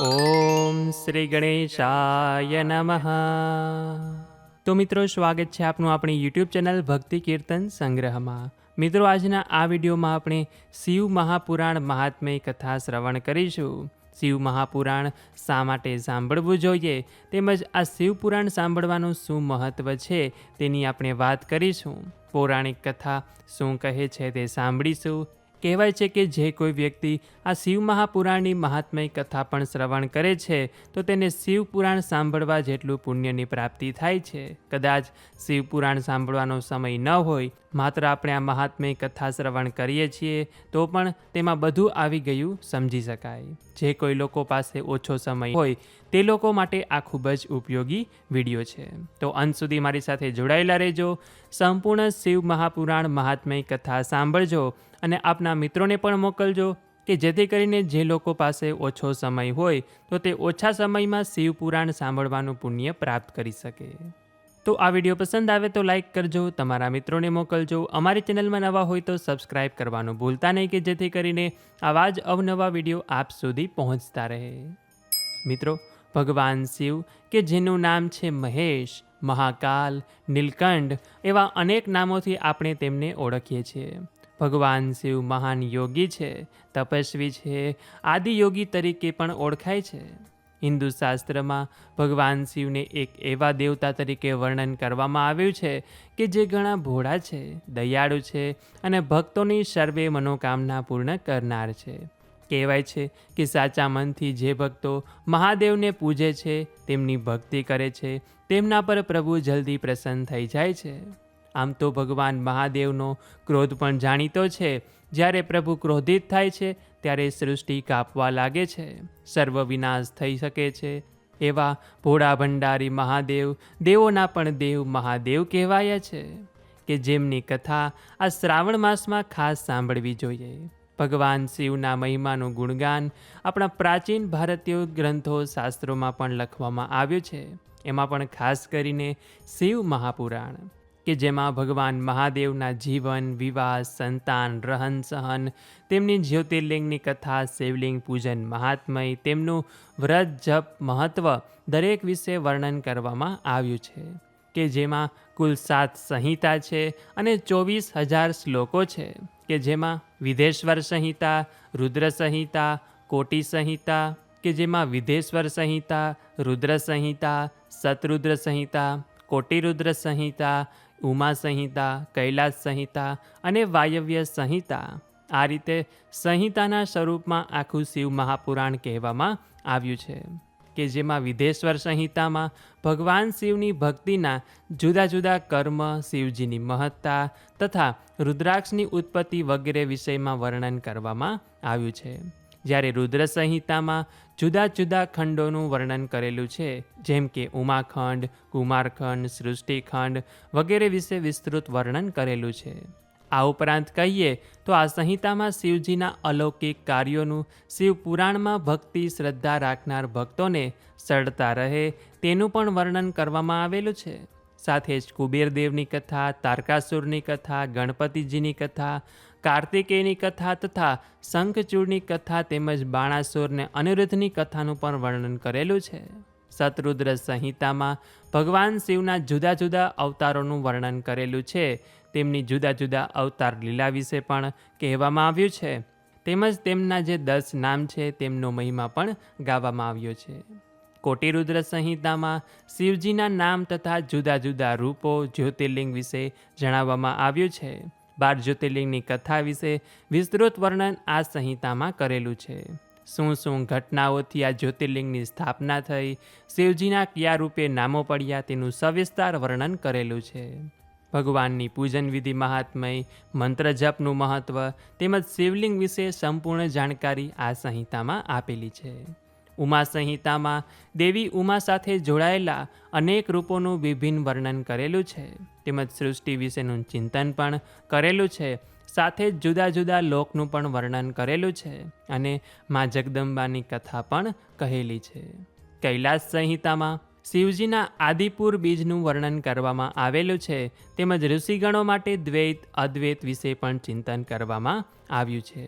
ઓમ શ્રી ગણેશાય નમઃ. તો મિત્રો, સ્વાગત છે આપનું આપણી યુટ્યુબ ચેનલ ભક્તિ કીર્તન સંગ્રહમાં. મિત્રો, આજના આ વિડીયોમાં આપણે શિવ મહાપુરાણ મહાત્મય કથા શ્રવણ કરીશું. શિવ મહાપુરાણ શા માટે સાંભળવું જોઈએ? તેમજ આ શિવપુરાણ સાંભળવાનું શું મહત્ત્વ છે તેની આપણે વાત કરીશું. પૌરાણિક કથા શું કહે છે તે સાંભળીશું. કહેવાય છે કે જે કોઈ વ્યક્તિ આ શિવ મહાપુરાણની મહાત્મય કથા પણ શ્રવણ કરે છે, તો તેને શિવપુરાણ સાંભળવા જેટલું પુણ્યની પ્રાપ્તિ થાય છે. કદાચ શિવપુરાણ સાંભળવાનો સમય ન હોય માત્ર આપણે આ મહાત્મય કથા શ્રવણ કરીએ છીએ, તો પણ તેમાં બધું આવી ગયું સમજી શકાય. જે કોઈ લોકો પાસે ઓછો સમય હોય, તે લોકો માટે આ ખૂબ જ ઉપયોગી વીડિયો છે. તો અંત સુધી મારી સાથે જોડાયેલા રહેજો. સંપૂર્ણ શિવ મહાપુરાણ મહાત્મય કથા સાંભળજો અને આપના મિત્રોને પણ મોકલજો કે જેથી કરીને જે લોકો પાસે ઓછો સમય હોય, તો તે ઓછા સમયમાં શિવપુરાણ સાંભળવાનું પુણ્ય પ્રાપ્ત કરી શકે. તો આ વીડિયો પસંદ આવે તો લાઈક કરજો, તમારા મિત્રોને મોકલજો. અમારી ચેનલમાં નવા હોય તો સબસ્ક્રાઈબ કરવાનું ભૂલતા નહીં કે જેથી કરીને આવા જ અવનવા વીડિયો આપ સુધી પહોંચતા રહે. મિત્રો, ભગવાન શિવ, કે જેનું નામ છે મહેશ, મહાકાલ, નીલકંઠ, એવા અનેક નામોથી આપણે તેમને ઓળખીએ છીએ. ભગવાન શિવ મહાન યોગી છે, તપસ્વી છે આદિયોગી તરીકે પણ ઓળખાય છે. હિન્દુ શાસ્ત્રમાં ભગવાન શિવને એક એવા દેવતા તરીકે વર્ણન કરવામાં આવ્યું છે કે જે ઘણા ભોળા છે, દયાળુ છે અને ભક્તોની સર્વે મનોકામના પૂર્ણ કરનાર છે. કહેવાય છે કે સાચા મનથી જે ભક્તો મહાદેવને પૂજે છે, તેમની ભક્તિ કરે છે, તેમના પર પ્રભુ જલ્દી પ્રસન્ન થઈ જાય છે. આમ તો ભગવાન મહાદેવનો ક્રોધ પણ જાણીતો છે જ્યારે પ્રભુ ક્રોધિત થાય છે, ત્યારે સૃષ્ટિ કાપવા લાગે છે. સર્વ વિનાશ થઈ શકે છે. એવા ભોળા ભંડારી મહાદેવ, દેવોના પણ દેવ મહાદેવ કહેવાયા છે કે જેમની કથા આ શ્રાવણ માસમાં ખાસ સાંભળવી જોઈએ. ભગવાન શિવના મહિમાનું ગુણગાન આપણા પ્રાચીન ભારતીય ગ્રંથો શાસ્ત્રોમાં પણ લખવામાં આવ્યું છે. એમાં પણ ખાસ કરીને શિવ મહાપુરાણ. કે જેમાં ભગવાન મહાદેવના જીવન, વિવાહ, સંતાન, રહન સહન, તેમની જ્યોતિર્લિંગની કથા, શિવલિંગ પૂજન મહાત્મય, તેમનું વ્રત, જપ, મહત્વ દરેક વિશે વર્ણન કરવામાં આવ્યું છે, કે જેમાં કુલ સાત સંહિતા છે અને ચોવીસ હજાર શ્લોકો છે, કે જેમાં વિધેશ્વર સંહિતા, રુદ્ર સંહિતા, કોટી સંહિતા, કે જેમાં વિધેશ્વર સંહિતા, રુદ્ર સંહિતા સતરુદ્ર સંહિતા, કોટિરુદ્ર સંહિતા ઉમા સંહિતા, કૈલાસ સંહિતા અને વાયવ્ય સંહિતા. આ રીતે સંહિતાના સ્વરૂપમાં આખું શિવ મહાપુરાણ કહેવામાં આવ્યું છે કે જેમાં વિધેશ્વર સંહિતામાં ભગવાન શિવની ભક્તિના જુદા જુદા કર્મ, શિવજીની મહત્તા તથા રુદ્રાક્ષની ઉત્પત્તિ વગેરે વિષયમાં વર્ણન કરવામાં આવ્યું છે. જ્યારે રુદ્ર સંહિતામાં જુદા જુદા ખંડોનું વર્ણન કરેલું છે, જેમ કે ઉમાખંડ, કુમારખંડ, સૃષ્ટિખંડ વગેરે વિશે વિસ્તૃત વર્ણન કરેલું છે. આ ઉપરાંત કહીએ તો આ સંહિતામાં શિવજીના અલૌકિક કાર્યોનું શિવ પુરાણમાં ભક્તિ, શ્રદ્ધા રાખનાર ભક્તોને સડતા રહે તેનું પણ વર્ણન કરવામાં આવેલું છે. સાથે જ કુબેરદેવની કથા, તારકાસુરની કથા, ગણપતિજીની કથા કાર્તિકેયની કથા તથા શંખચૂડની કથા તેમજ બાણાસુરને અનિરુદ્ધની કથાનું પણ વર્ણન કરેલું છે. શત્રુદ્ર સંહિતામાં ભગવાન શિવના જુદા જુદા અવતારોનું વર્ણન કરેલું છે. તેમની જુદા જુદા અવતાર લીલા વિશે પણ કહેવામાં આવ્યું છે. તેમજ તેમના જે દસ નામ છે તેમનો મહિમા પણ ગાવામાં આવ્યો છે. કોટિરુદ્ર સંહિતામાં શિવજીના નામ તથા જુદા જુદા રૂપો જ્યોતિર્લિંગ વિશે જણાવવામાં આવ્યું છે. બાર જ્યોતિર્લિંગની કથા વિશે વિસ્તૃત વર્ણન આ સંહિતામાં કરેલું છે. શું શું ઘટનાઓથી આ જ્યોતિર્લિંગની સ્થાપના થઈ, શિવજીના કયા રૂપે નામો પડ્યા તેનું સવિસ્તાર વર્ણન કરેલું છે. ભગવાનની પૂજન વિધિ મહાત્મય, મંત્ર જપનું મહત્ત્વ તેમજ શિવલિંગ વિશે સંપૂર્ણ જાણકારી આ સંહિતામાં આપેલી છે. ઉમા સંહિતામાં દેવી ઉમા સાથે જોડાયેલા અનેક રૂપોનું વિભિન્ન વર્ણન કરેલું છે. તેમજ સૃષ્ટિ વિશેનું ચિંતન પણ કરેલું છે. સાથે જ જુદા જુદા લોકનું પણ વર્ણન કરેલું છે અને મા જગદંબાની કથા પણ કહેલી છે. કૈલાસ સંહિતામાં શિવજીના આદિપુર બીજનું વર્ણન કરવામાં આવેલું છે. તેમજ ઋષિગણો માટે દ્વૈત, અદ્વૈત વિશે પણ ચિંતન કરવામાં આવ્યું છે.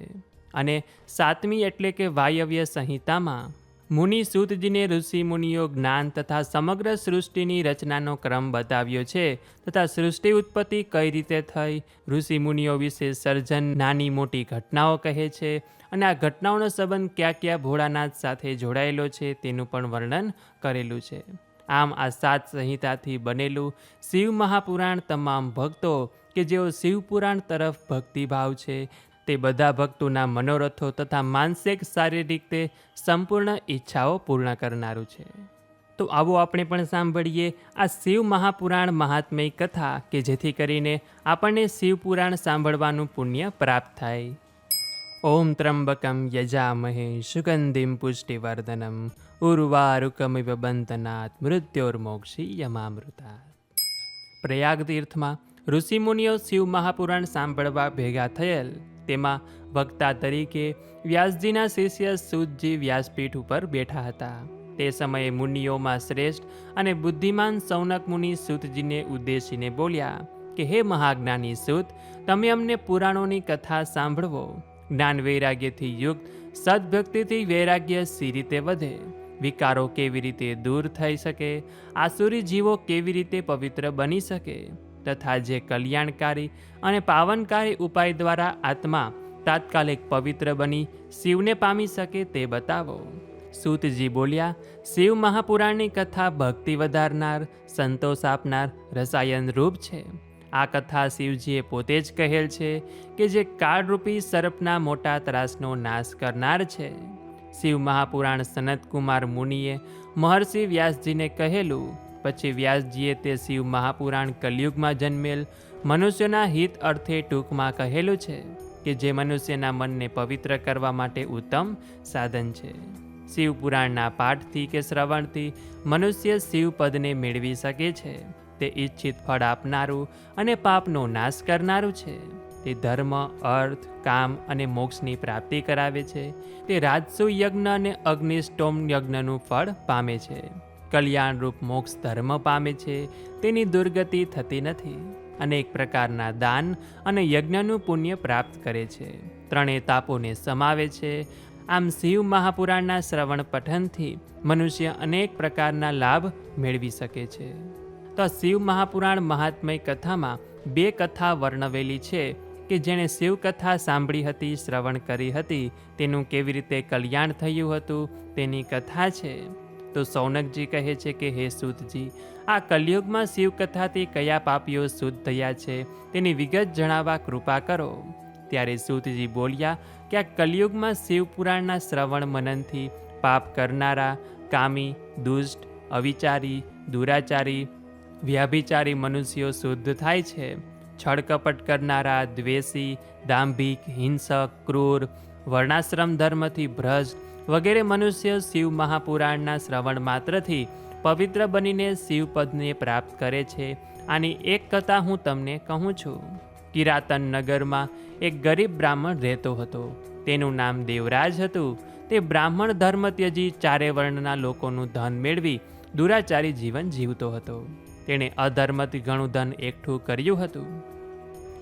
અને સાતમી એટલે કે વાયવ્ય સંહિતામાં મુનિ સૂતજીને ઋષિ મુનિઓ જ્ઞાન તથા સમગ્ર સૃષ્ટિની રચનાનો ક્રમ બતાવ્યો છે તથા સૃષ્ટિ ઉત્પત્તિ કઈ રીતે થઈ? ઋષિ મુનિઓ વિશે સર્જન નાની મોટી ઘટનાઓ કહે છે અને આ ઘટનાઓનો સંબંધ ક્યાં ક્યાં ભોળાનાથ સાથે જોડાયેલો છે તેનું પણ વર્ણન કરેલું છે. આમ આ સાત સંહિતાથી બનેલું શિવ મહાપુરાણ તમામ ભક્તો કે જેઓ શિવપુરાણ તરફ ભક્તિભાવ છે તે બધા ભક્તોના મનોરથો તથા માનસિક, શારીરિક તે સંપૂર્ણ ઈચ્છાઓ પૂર્ણ કરનારું છે. તો આવો આપણે પણ સાંભળીએ આ શિવ મહાપુરાણ મહાત્મય કથા કે જેથી કરીને આપણને શિવપુરાણ સાંભળવાનું પુણ્ય પ્રાપ્ત થાય. ઓમ ત્રંબકમ યજામહે સુગંધિમ પુષ્ટિવર્ધનમ ઉર્વારુકમિવ બંધનાથ મૃત્યોર્મોક્ષી યમામૃતા પ્રયાગ તીર્થમાં ઋષિમુનિઓ શિવ મહાપુરાણ સાંભળવા ભેગા થયેલ તેમાં વક્તા તરીકે વ્યાસજીના શિષ્ય સુધજી વ્યાસપીઠ ઉપર બેઠા હતા. તે સમયે મુનિઓમાં શ્રેષ્ઠ અને બુદ્ધિમાન સૌનક મુનિ સુતજીને ઉદ્દેશીને બોલ્યા કે, હે મહાજ્ઞાની સુત, તમે અમને પુરાણોની કથા સાંભળવો. જ્ઞાન વૈરાગ્યથી યુક્ત, સદભક્તિથી વૈરાગ્ય સી રીતે વધે. વિકારો કેવી રીતે દૂર થઈ શકે? આસુરી જીવો કેવી રીતે પવિત્ર બની શકે? તથા જે કલ્યાણકારી અને પાવનકારી ઉપાય દ્વારા આત્મા તાત્કાલિક પવિત્ર બની શિવને પામી શકે તે બતાવો. સૂતજી બોલ્યા, શિવ મહાપુરાણની કથા ભક્તિ વધારનાર, સંતોષ આપનાર રસાયન રૂપ છે. આ કથા શિવજીએ પોતે જ કહેલ છે કે જે કાળરૂપી સર્પના મોટા ત્રાસનો નાશ કરનાર છે. શિવ મહાપુરાણ સનતકુમાર મુનિએ મહર્ષિ વ્યાસજીને કહેલું પછી વ્યાસજીએ તે શિવ મહાપુરાણ કલયુગમાં જન્મેલ. મનુષ્યના હિત અર્થે ટૂંકમાં કહેલું છે કે જે મનુષ્યના મનને પવિત્ર કરવા માટે ઉત્તમ સાધન છે. શિવપુરાણના પાઠથી કે શ્રવણથી મનુષ્ય શિવ પદને મેળવી શકે છે. તે ઈચ્છિત ફળ આપનારું અને પાપનો નાશ કરનારું છે. તે ધર્મ, અર્થ, કામ અને મોક્ષની પ્રાપ્તિ કરાવે છે. તે રાજસુ યજ્ઞ અને અગ્નિષ્ટોમ યજ્ઞનું ફળ પામે છે. કલ્યાણરૂપ મોક્ષ ધર્મ પામે છે, તેની દુર્ગતિ થતી નથી. અનેક પ્રકારના દાન અને યજ્ઞનું પુણ્ય પ્રાપ્ત કરે છે. ત્રણેય તાપોને સમાવે છે. આમ શિવ મહાપુરાણના શ્રવણ પઠનથી મનુષ્ય અનેક પ્રકારના લાભ મેળવી શકે છે. તો શિવ મહાપુરાણ મહાત્મય કથામાં બે કથા વર્ણવેલી છે કે જેણે શિવકથા સાંભળી હતી, શ્રવણ કરી હતી, તેનું કેવી રીતે કલ્યાણ થયું હતું, તેની કથા છે. તો સૌનકજી કહે છે કે, હે સૂતજી, આ કલયુગમાં શિવકથાથી કયા પાપીઓ શુદ્ધ થયા છે તેની વિગત જણાવવા કૃપા કરો. ત્યારે સૂતજી બોલ્યા, કે આ કલયુગમાં શિવપુરાણના શ્રવણ મનનથી પાપ કરનારા, કામી, દુષ્ટ, અવિચારી, દુરાચારી, વ્યાભિચારી મનુષ્યો શુદ્ધ થાય છે. છળકપટ કરનારા, દ્વેષી, દાંભિક, હિંસક, ક્રૂર, વર્ણાશ્રમ ધર્મથી ભ્રજ વગેરે મનુષ્ય શિવ મહાપુરાણના શ્રવણ માત્રથી પવિત્ર બનીને શિવપદને પ્રાપ્ત કરે છે. આની એક કથા હું તમને કહું છું. કિરાતન નગરમાં એક ગરીબ બ્રાહ્મણ રહેતો હતો. તેનું નામ દેવરાજ હતું. તે બ્રાહ્મણ ધર્મ ત્યજી ચારે વર્ણના લોકોનું ધન મેળવી દુરાચારી જીવન જીવતો હતો. તેણે અધર્મથી ઘણું ધન એકઠું કર્યું હતું.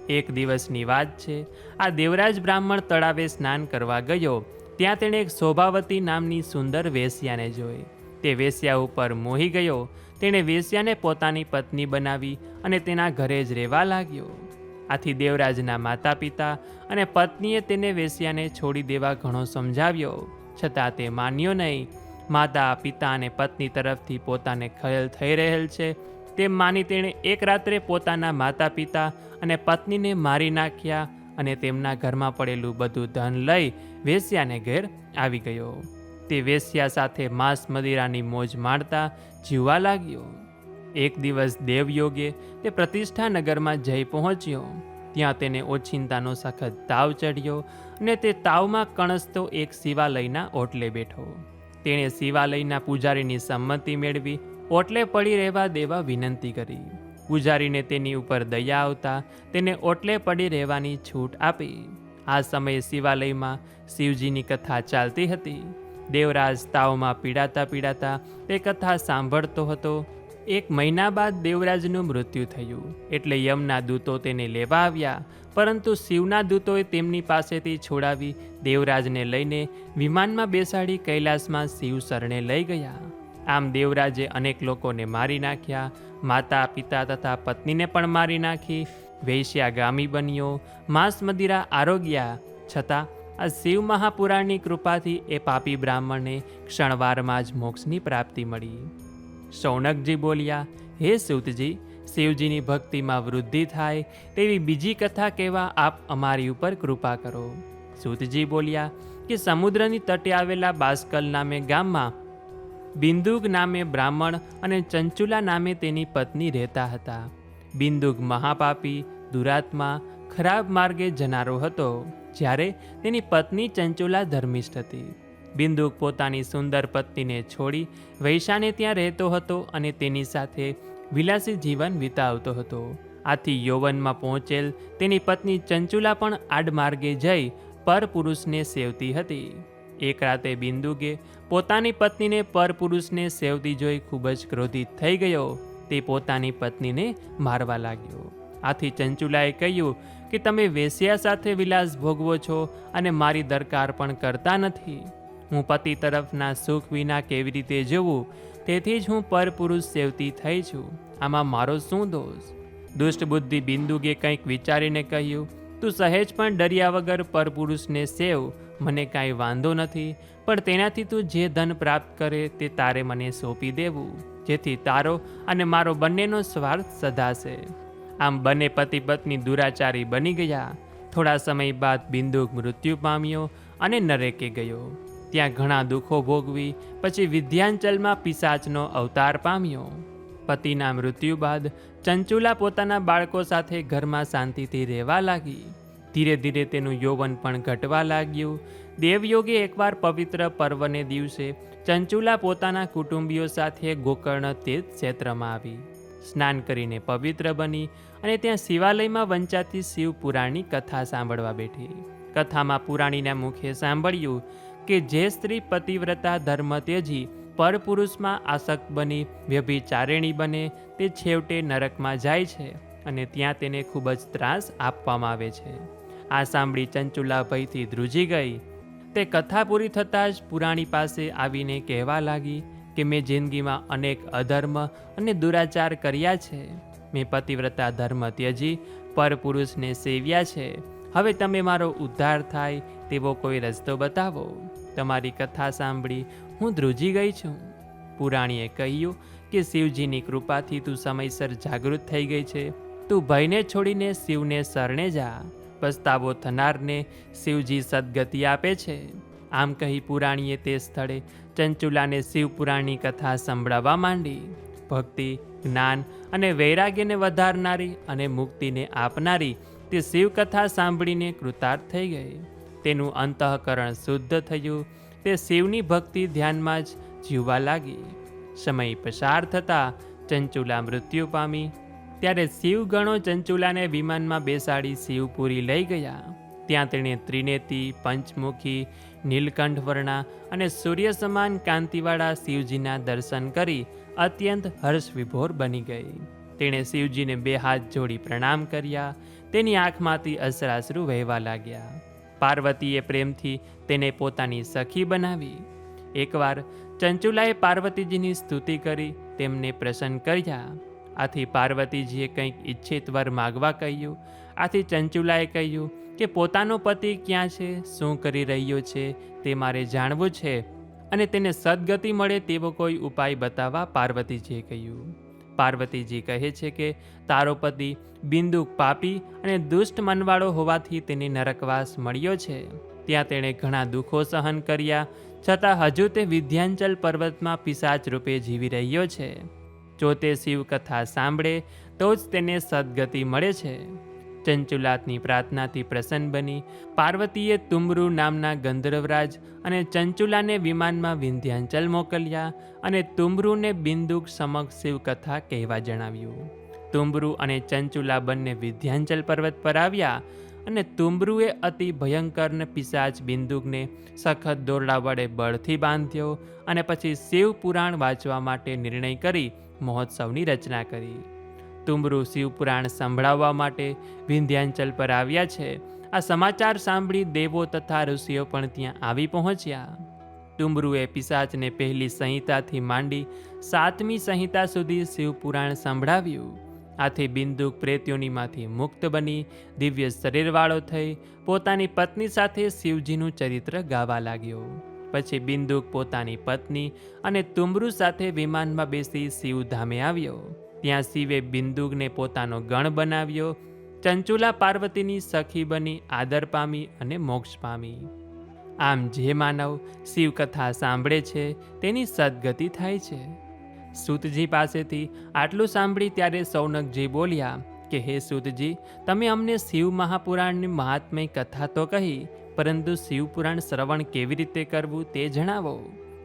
એક દિવસની વાત છે. આ દેવરાજ બ્રાહ્મણ તળાવે સ્નાન કરવા ગયો. ત્યાં તેણે એક શોભાવતી નામની સુંદર વેશ્યાને જોઈ. તે વેશ્યા ઉપર મોહી ગયો. તેણે વેશ્યાને પોતાની પત્ની બનાવી અને તેના ઘરે જ રહેવા લાગ્યો. આથી દેવરાજના માતા પિતા અને પત્નીએ તેને વેશ્યાને છોડી દેવા ઘણો સમજાવ્યો. છતાં તે માન્યો નહીં. માતા, પિતા અને પત્ની તરફથી પોતાને ખયલ થઈ રહેલ છે. તેમ માની તેણે એક રાત્રે પોતાના માતા પિતા અને પત્નીને મારી નાખ્યા અને તેમના ઘરમાં પડેલું બધું ધન લઈ વેશ્યાને ઘેર આવી ગયો. તે વેશ્યા સાથે માંસ મદિરાની મોજ માણતા જીવવા લાગ્યો. એક દિવસ દેવયોગે તે પ્રતિષ્ઠા નગરમાં જઈ પહોંચ્યો. ત્યાં તેને ઓછિંતાનો સખત તાવ ચઢ્યો અને તે તાવમાં કણસતો એક શિવાલયના ઓટલે બેઠો. તેણે શિવાલયના પૂજારીની સંમતિ મેળવી ઓટલે પડી રહેવા દેવા વિનંતી કરી. પૂજારીને તેની ઉપર દયા આવતા તેને ઓટલે પડી રહેવાની છૂટ આપી. આ સમયે શિવાલયમાં શિવજીની કથા ચાલતી હતી. દેવરાજ તાવમાં પીડાતા પીડાતા તે કથા સાંભળતો હતો. એક મહિના બાદ દેવરાજનું મૃત્યુ થયું. એટલે યમના દૂતો તેને લેવા આવ્યા. પરંતુ શિવના દૂતોએ તેમની પાસેથી છોડાવી દેવરાજને લઈને વિમાનમાં બેસાડી કૈલાસમાં શિવ શરણે લઈ ગયા. આમ દેવરાજે અનેક લોકોને મારી નાખ્યા. માતા પિતા તથા પત્નીને પણ મારી નાખી. વૈશ્યાગામી બન્યો. માંસ મદિરા આરોગ્યા. છતાં આ શિવ મહાપુરાણની કૃપાથી એ પાપી બ્રાહ્મણને ક્ષણવારમાં જ મોક્ષની પ્રાપ્તિ મળી. શૌનકજી બોલ્યા, હે સૂતજી, શિવજીની ભક્તિમાં વૃદ્ધિ થાય તેવી બીજી કથા કહેવા આપ અમારી ઉપર કૃપા કરો. સૂતજી બોલ્યા, કે સમુદ્રની તટે આવેલા બાસ્કલ નામે ગામમાં બિંદુક નામે બ્રાહ્મણ અને ચંચુલા નામે તેની પત્ની રહેતા હતા. બિંદુક મહાપાપી, દુરાત્મા, ખરાબ માર્ગે જનારો હતો, જ્યારે તેની પત્ની ચંચુલા ધર્મિષ્ઠ હતી. બિંદુક પોતાની સુંદર પત્નીને છોડી વૈશાને ત્યાં રહેતો હતો અને તેની સાથે વિલાસી જીવન વિતાવતો હતો. આથી યૌવનમાં પહોંચેલ તેની પત્ની ચંચુલા પણ આડમાર્ગે જઈ પરપુરુષને સેવતી હતી. એક રાતે બિંદુકે પોતાની પત્નીને પરપુરુષને સેવતી જોઈ ખૂબ જ ક્રોધિત થઈ ગયો. તે પોતાની પત્નીને મારવા લાગ્યો. આથી ચંચુલાએ કહ્યું કે, તમે વેશ્યા સાથે વિલાસ ભોગવો છો અને મારી દરકાર પણ કરતા નથી. હું પતિ તરફના સુખ વિના કેવી રીતે જવું? તેથી જ હું પરપુરુષ સેવતી થઈ છું. આમાં મારો શું દોષ? દુષ્ટ બુદ્ધિ બિંદુકે કંઈક વિચારીને કહ્યું, તું સહેજ પણ ડર્યા વગર પરપુરુષને સેવ. મને કાંઈ વાંધો નથી, પણ તેનાથી તું જે ધન પ્રાપ્ત કરે તે તારે મને સોંપી દેવું, જેથી તારો અને મારો બંનેનો સ્વાર્થ સધાશે. આમ બંને પતિ પત્ની દુરાચારી બની ગયા. થોડા સમય બાદ બિંદુક મૃત્યુ પામ્યો અને નરેકે ગયો. ત્યાં ઘણા દુઃખો ભોગવી, પછી વિદ્યાંચલમાં પિશાચનો અવતાર પામ્યો. પતિના મૃત્યુ બાદ ચંચુલા પોતાના બાળકો સાથે ઘરમાં શાંતિથી રહેવા લાગી. ધીરે ધીરે તેનું યૌવન પણ ઘટવા લાગ્યું. દેવયોગે એકવાર પવિત્ર પર્વને દિવસે ચંચુલા પોતાના કુટુંબીઓ સાથે ગોકર્ણ તીર્થ ક્ષેત્રમાં આવી. સ્નાન કરીને પવિત્ર બની અને ત્યાં શિવાલયમાં વંચાતી શિવ પુરાણની કથા સાંભળવા બેઠી. કથામાં પુરાણીના મુખે સાંભળ્યું કે જે સ્ત્રી પતિવ્રતા ધર્મ તેજી પરપુરુષમાં આસક્ત બની, વ્યભિચારિણી બને, તે છેવટે નરકમાં જાય છે અને ત્યાં તેને ખૂબ જ ત્રાસ આપવામાં આવે છે. આ સાંભળી ચંચુલા ભયથી ધ્રુજી ગઈ. તે કથા પૂરી થતાં જ પુરાણી પાસે આવીને કહેવા લાગી કે મેં જિંદગીમાં અનેક અધર્મ અને દુરાચાર કર્યા છે. મેં પતિવ્રતા ધર્મ ત્યજી પરપુરુષને સેવ્યા છે. હવે તમે મારો ઉદ્ધાર થાય તેવો કોઈ રસ્તો બતાવો. તમારી કથા સાંભળી હું ધ્રુજી ગઈ છું. પુરાણીએ કહ્યું કે શિવજીની કૃપાથી તું સમયસર જાગૃત થઈ ગઈ છે. તું ભયને છોડીને શિવને શરણે જા. પસ્તાવો થનારને શિવજી સદગતિ આપે છે. આમ કહી પુરાણીએ તે સ્થળે ચંચુલાને શિવપુરાણની કથા સંભળાવવા માંડી. ભક્તિ, જ્ઞાન અને વૈરાગ્યને વધારનારી અને મુક્તિને આપનારી તે શિવકથા સાંભળીને કૃતાર્થ થઈ ગઈ. તેનું અંતઃકરણ શુદ્ધ થયું, તે શિવની ભક્તિ ધ્યાનમાં જ જીવવા લાગી. સમય પસાર થતાં ચંચુલા મૃત્યુ પામી. ત્યારે શિવગણો ચંચુલાને વિમાનમાં બેસાડી શિવપુરી લઈ ગયા. ત્યાં તેણે ત્રિનેતી, પંચમુખી, નીલકંઠવર્ણા અને સૂર્ય સમાન કાંતિવાળા શિવજીના દર્શન કરી અત્યંત હર્ષ વિભોર બની ગઈ. તેણે શિવજીને બે હાથ જોડી પ્રણામ કર્યા, તેની આંખમાંથી અસરાસરું વહેવા લાગ્યા. પાર્વતીએ પ્રેમથી તેને પોતાની સખી બનાવી. એકવાર ચંચુલાએ પાર્વતીજીની સ્તુતિ કરી, તેમને પ્રસન્ન કર્યા. આથી પાર્વતીજીએ કંઈક ઈચ્છિત વર માગવા કહ્યું. આથી ચંચુલાએ કહ્યું કે, પોતાનો પતિ ક્યાં છે? શું કરી રહ્યો છે? તે મારે જાણવું છે. અને તેને સદગતિ મળે તેવો કોઈ ઉપાય બતાવવા પાર્વતીજીએ કહ્યું. પાર્વતીજી કહે છે કે, તારો પતિ બિંદુક પાપી અને દુષ્ટ મનવાળો હોવાથી તેને નરકવાસ મળ્યો છે. ત્યાં તેણે ઘણા દુઃખો સહન કર્યા. છતાં હજુ તે વિધ્યાંચલ પર્વતમાં પિશાચ રૂપે જીવી રહ્યો છે. જો તે શિવકથા સાંભળે, તો જ તેને સદગતિ મળે છે. ચંચુલાતની પ્રાર્થનાથી પ્રસન્ન બની પાર્વતીએ તુમરુ નામના ગંધર્વરાજ અને ચંચુલાને વિમાનમાં વિંધ્યાંચલ મોકલ્યા અને તુમરુને બિંદુક સમક્ષ શિવકથા કહેવા જણાવ્યું. તુમરુ અને ચંચુલા બંને વિંધ્યાંચલ પર્વત પર આવ્યા અને તુમરુએ અતિ ભયંકર પિશાચ બિંદુકને સખત દોરડા વડે બળથી બાંધ્યો અને પછી શિવ પુરાણ વાંચવા માટે નિર્ણય કરી મહોત્સવની રચના કરી. તુમરુ શિવપુરાણ સંભળાવવા માટે વિંધ્યાંચલ પર આવ્યા છે. આ સમાચાર સાંભળી દેવો તથા ઋષિઓ પણ ત્યાં આવી પહોંચ્યા. તુમરુએ પિશાચને પહેલી સંહિતાથી માંડી સાતમી સંહિતા સુધી શિવપુરાણ સંભળાવ્યું. આથી બિંદુક પ્રેત્યોનીમાંથી મુક્ત બની દિવ્ય શરીરવાળો થઈ પોતાની પત્ની સાથે શિવજીનું ચરિત્ર ગાવા લાગ્યો. પછી બિંદુક પોતાની પત્ની અને તુમરુ સાથે વિમાનમાં બેસી શિવધામે આવ્યો. ત્યાં શિવે બિંદુકને પોતાનો ગણ બનાવ્યો. ચંચુલા પાર્વતીની સખી બની, આદર પામી અને મોક્ષ પામી. આમ જે માનવ શિવકથા સાંભળે છે, તેની સદગતિ થાય છે. સૂતજી પાસેથી આટલું સાંભળી ત્યારે સૌનકજી બોલ્યા કે, હે સૂતજી, તમે અમને શિવ મહાપુરાણની મહાત્મય કથા તો કહી પરંતુ શિવપુરાણ શ્રવણ કેવી રીતે કરવું તે જણાવો.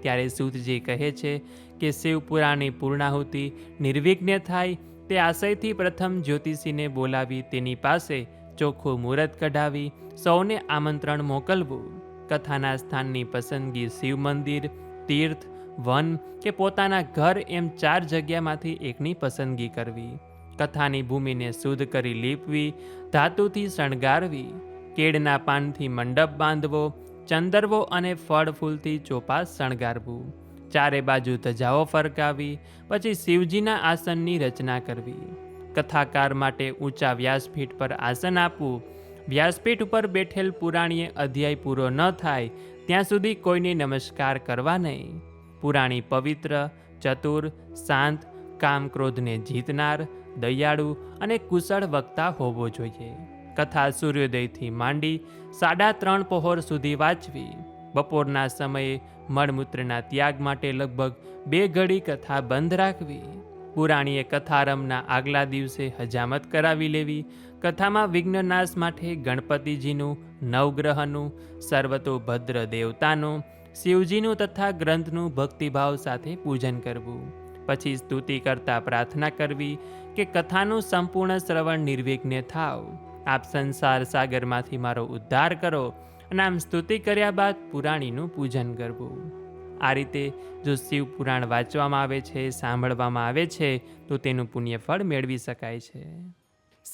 ત્યારે સૂતજી કહે છે કે શિવપુરાણની પૂર્ણાહુતિ નિર્વિઘ્ન થાય તે આશયથી પ્રથમ જ્યોતિષીને બોલાવી તેની પાસે ચોખ્ખું મુહૂર્ત કઢાવી સૌને આમંત્રણ મોકલવું. કથાના સ્થાનની પસંદગી શિવ મંદિર, તીર્થ, વન કે પોતાના ઘર એમ ચાર જગ્યામાંથી એકની પસંદગી કરવી. કથાની ભૂમિને શુદ્ધ કરી લીપવી, ધાતુથી શણગારવી. કેળના પાનથી મંડપ બાંધવો, ચંદરવો અને ફળ ફૂલથી ચોપાસ શણગારવું. ચારે બાજુ ધજાઓ ફરકાવી, પછી શિવજીના આસનની રચના કરવી. કથાકાર માટે ઊંચા વ્યાસપીઠ પર આસન આપવું. વ્યાસપીઠ ઉપર બેઠેલ પુરાણીએ અધ્યાય પૂરો ન થાય, ત્યાં સુધી કોઈને નમસ્કાર કરવા નહીં. પુરાણી પવિત્ર, ચતુર, શાંત કામ ક્રોધને જીતનાર, દયાળુ અને કુશળ વક્તા હોવો જોઈએ. કથા સૂર્યોદયથી માંડી સાડા ત્રણ પહોર સુધી વાંચવી. બપોરના સમયે મળમૂત્રના ત્યાગ માટે લગભગ બે ઘડી કથા બંધ રાખવી. પુરાણીએ કથારંભના આગલા દિવસે હજામત કરાવી લેવી. કથામાં વિઘ્નનાશ માટે ગણપતિજીનું, નવગ્રહનું સર્વતોભદ્ર દેવતાનું, શિવજીનું તથા ગ્રંથનું ભક્તિભાવ સાથે પૂજન કરવું. પછી સ્તુતિ કરતા પ્રાર્થના કરવી કે કથાનું સંપૂર્ણ શ્રવણ નિર્વિઘ્ન થાવ. આપ સંસાર સાગરમાંથી મારો ઉદ્ધાર કરો અને આમ સ્તુતિ કર્યા બાદ પુરાણીનું પૂજન કરવું. આ રીતે જો શિવ પુરાણ વાંચવામાં આવે છે, સાંભળવામાં આવે છે, તો તેનું પુણ્યફળ મેળવી શકાય છે.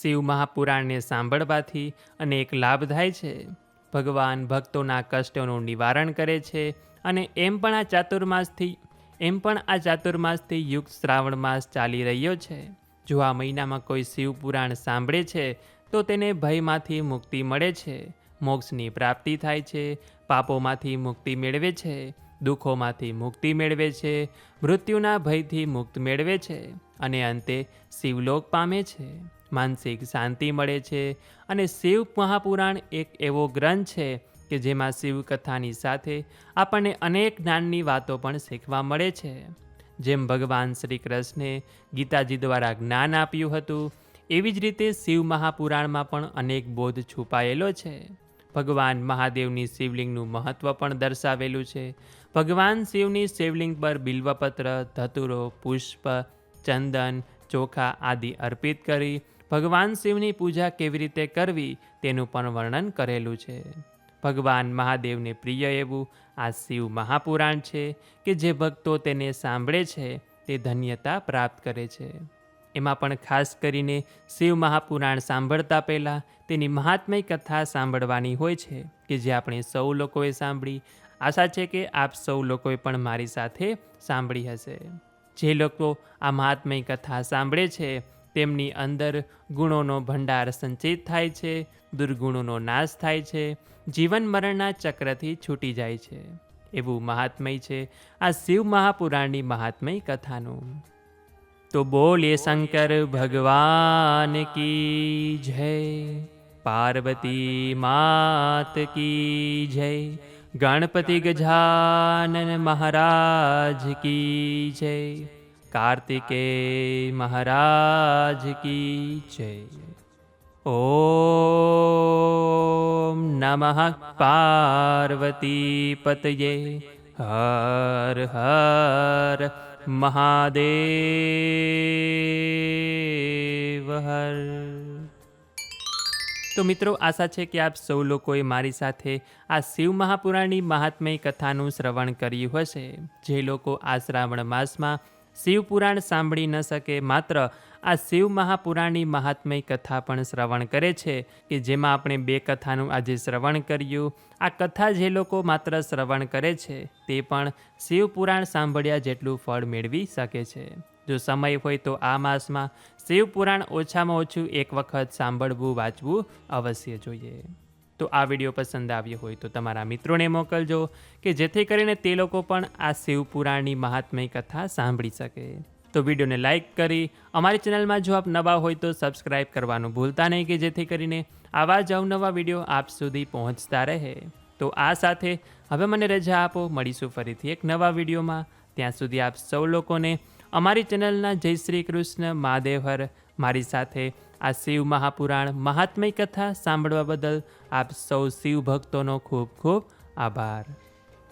શિવ મહાપુરાણને સાંભળવાથી અનેક લાભ થાય છે. ભગવાન ભક્તોના કષ્ટોનું નિવારણ કરે છે અને એમ પણ આ ચાતુર્માસથી, એમ પણ આ ચાતુર્માસથી યુક્ત શ્રાવણ માસ ચાલી રહ્યો છે. જો આ મહિનામાં કોઈ શિવ પુરાણ સાંભળે છે તો તેને ભયમાંથી મુક્તિ મળે છે, મોક્ષની પ્રાપ્તિ થાય છે, પાપોમાંથી મુક્તિ મેળવે છે, દુઃખોમાંથી મુક્તિ મેળવે છે, મૃત્યુના ભયથી મુક્ત મેળવે છે અને અંતે શિવલોક પામે છે. માનસિક શાંતિ મળે છે અને શિવ મહાપુરાણ એક એવો ગ્રંથ છે કે જેમાં શિવ કથાની સાથે આપણને અનેક જ્ઞાનની વાતો પણ શીખવા મળે છે. જેમ ભગવાન શ્રી કૃષ્ણે ગીતાજી દ્વારા જ્ઞાન આપ્યું હતું એવી જ રીતે શિવ મહાપુરાણમાં પણ અનેક બોધ છુપાયેલો છે. ભગવાન મહાદેવની શિવલિંગનું મહત્ત્વ પણ દર્શાવેલું છે. ભગવાન શિવની શિવલિંગ પર બિલ્વપત્ર, ધતુરો, પુષ્પ, ચંદન, ચોખા આદિ અર્પિત કરી ભગવાન શિવની પૂજા કેવી રીતે કરવી તેનું પણ વર્ણન કરેલું છે. ભગવાન મહાદેવને પ્રિય એવું આ શિવ મહાપુરાણ છે કે જે ભક્તો તેને સાંભળે છે, તે ધન્યતા પ્રાપ્ત કરે છે. એમાં પણ ખાસ કરીને શિવ મહાપુરાણ સાંભળતા પહેલાં તેની મહાત્મય કથા સાંભળવાની હોય છે, કે જે આપણે સૌ લોકોએ સાંભળી. આશા છે કે આપ સૌ લોકોએ પણ મારી સાથે સાંભળી હશે. જે લોકો આ મહાત્મય કથા સાંભળે છે, તેમની અંદર ગુણોનો ભંડાર સંચિત થાય છે, દુર્ગુણોનો નાશ થાય છે, જીવન મરણના ચક્રથી છૂટી જાય છે. એવું મહાત્મય છે આ શિવ મહાપુરાણની મહાત્મય કથાનું. તો બોલે શંકર, ભગવાન કી જય? પાર્વતી માત કી જય? ગણપતિ ગજાનન મહારાજ કી જય? કાર્તિકે મહારાજ કી જય? ઓમ नमः પતયે, હર હર મહાદેવ હર. તો મિત્રો, આશા છે કે આપ સૌ લોકોએ મારી સાથે આ શિવ મહાપુરાણની મહાત્મય કથાનું શ્રવણ કર્યું હશે. જે લોકો આ શ્રાવણ માસમાં શિવપુરાણ સાંભળી ન શકે માત્ર આ શિવ મહાપુરાણની મહાત્મય કથા પણ શ્રવણ કરે છે કે જેમાં આપણે બે કથાનું આજે શ્રવણ કર્યું. આ કથા જે લોકો માત્ર શ્રવણ કરે છે તે પણ શિવપુરાણ સાંભળ્યા જેટલું ફળ મેળવી શકે છે. જો સમય હોય તો આ માસમાં શિવપુરાણ ઓછામાં ઓછું એક વખત સાંભળવું, વાંચવું અવશ્ય જોઈએ. તો આ વીડિયો પસંદ આવ્યો હોય તો તમારા મિત્રોને મોકલજો કે જેથી કરીને તે લોકો પણ આ શિવપુરાણની મહાત્મય કથા સાંભળી શકે. તો વિડીયોને લાઇક કરી અમારી ચેનલમાં જો આપ નવા હોય તો સબસ્ક્રાઇબ કરવાનું ભૂલતા નહીં કે જેથી કરીને આવા જ અવનવા વીડિયો આપ સુધી પહોંચતા રહે. તો આ સાથે હવે મને રજા આપો. મળીશું ફરીથી એક નવા વિડીયોમાં. ત્યાં સુધી આપ સૌ લોકોને અમારી ચેનલના જય શ્રી કૃષ્ણ, મહાદેવહર, મારી સાથે આ શિવ મહાપુરાણ મહાત્મય કથા સાંભળવા બદલ આપ સૌ શિવ ભક્તોનો ખૂબ ખૂબ આભાર.